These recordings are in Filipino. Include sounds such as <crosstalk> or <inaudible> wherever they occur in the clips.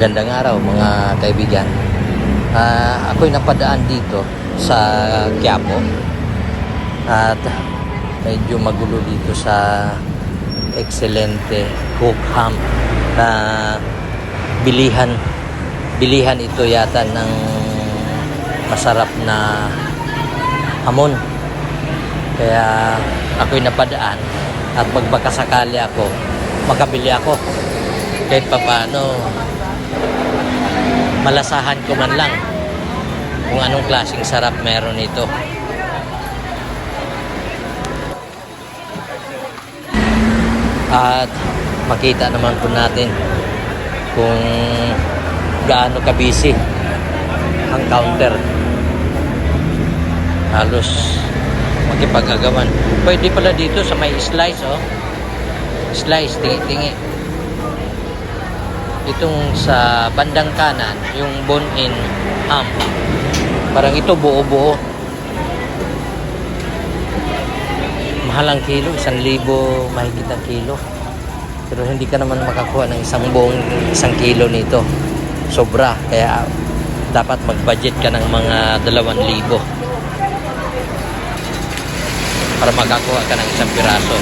Magandang araw mga kaibigan. Ah, ako'y napadaan dito sa Quiapo at medyo magulo dito sa Excelente Cook Ham na bilihan bilihan ito yata ng masarap na hamon. Kaya ako'y napadaan at magbakasakali ako, makabili ako. Kahit papaano, malasahan ko man lang kung anong klaseng sarap meron ito. At makita naman po natin kung gaano kabisi ang counter. Halos makipag-agawan. Pwede pala dito sa may slice, oh. Slice, tingi-tingi. Itong sa bandang kanan, yung bone-in ham. Parang ito buo-buo. Mahal ang kilo, isang libo mahigit ang kilo. Pero hindi ka naman makakuha ng isang buong isang kilo nito. Sobra. Kaya dapat mag-budget ka ng mga dalawang libo para makakuha ka ng isang piraso.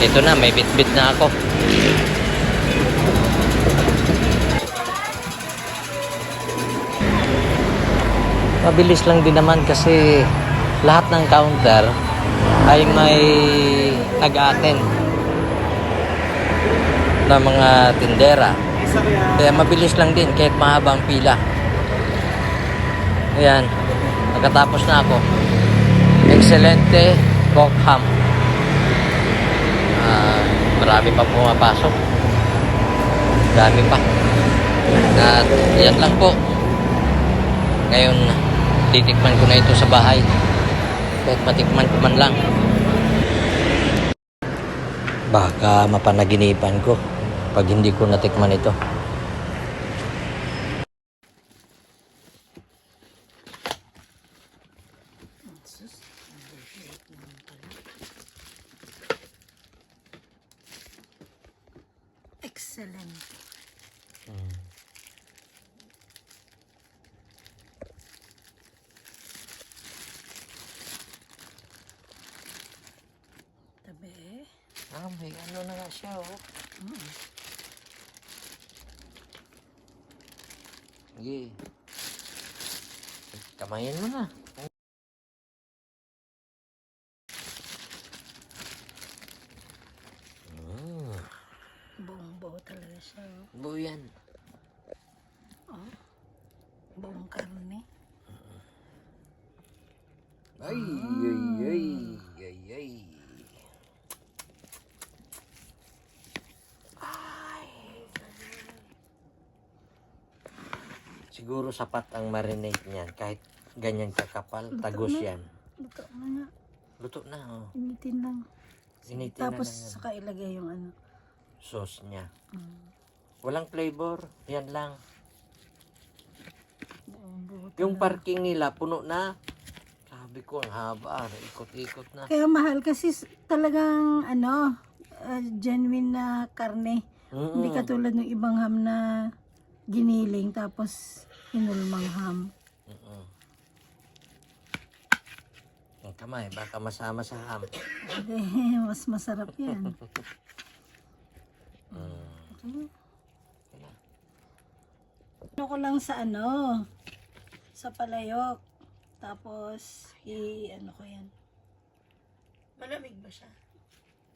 Ito na, may bit-bit na ako. Mabilis lang din naman kasi lahat ng counter ay may nag-attend na mga tindera. Kaya mabilis lang din kahit mahabang pila. Ayan, nakatapos na ako. Excelente Cokham. Ah, marami pa pumapasok. Dami pa. At yan lang po. Ngayon, titikman ko na ito sa bahay. Kahit matikman ko man lang. Baka mapanaginipan ko pag hindi ko natikman ito. Excellent. Ah, may ano na nga siya, oh. Sige. Kamayin mo na. Mm, Buong buo talaga siya. oh. buo yan. Buong karne. Ay, ay, ay, ay, ay. Siguro sapat ang marinate niyan. Kahit ganyan kakapal, tagos na. yan. Luto na nga. Luto na, oh. Initin lang. Initin Tapos na saka ilagay yung ano. sauce niya. Mm. Walang flavor. Yan lang. Buo Yung parking nila, puno na. Sabi ko, ang haba. Ikot-ikot na. Kaya mahal kasi talagang ano, ah, genuine na karne. Hindi Mm-mm. katulad ng ibang ham na giniling tapos inulmang ham. Mm-mm. Ang kamay, baka masama sa ham. Mas masarap yan. <laughs> Mm. Ano ko lang sa ano, sa palayok. Tapos, i, ano ko yan. Malamig ba siya?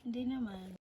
Hindi naman.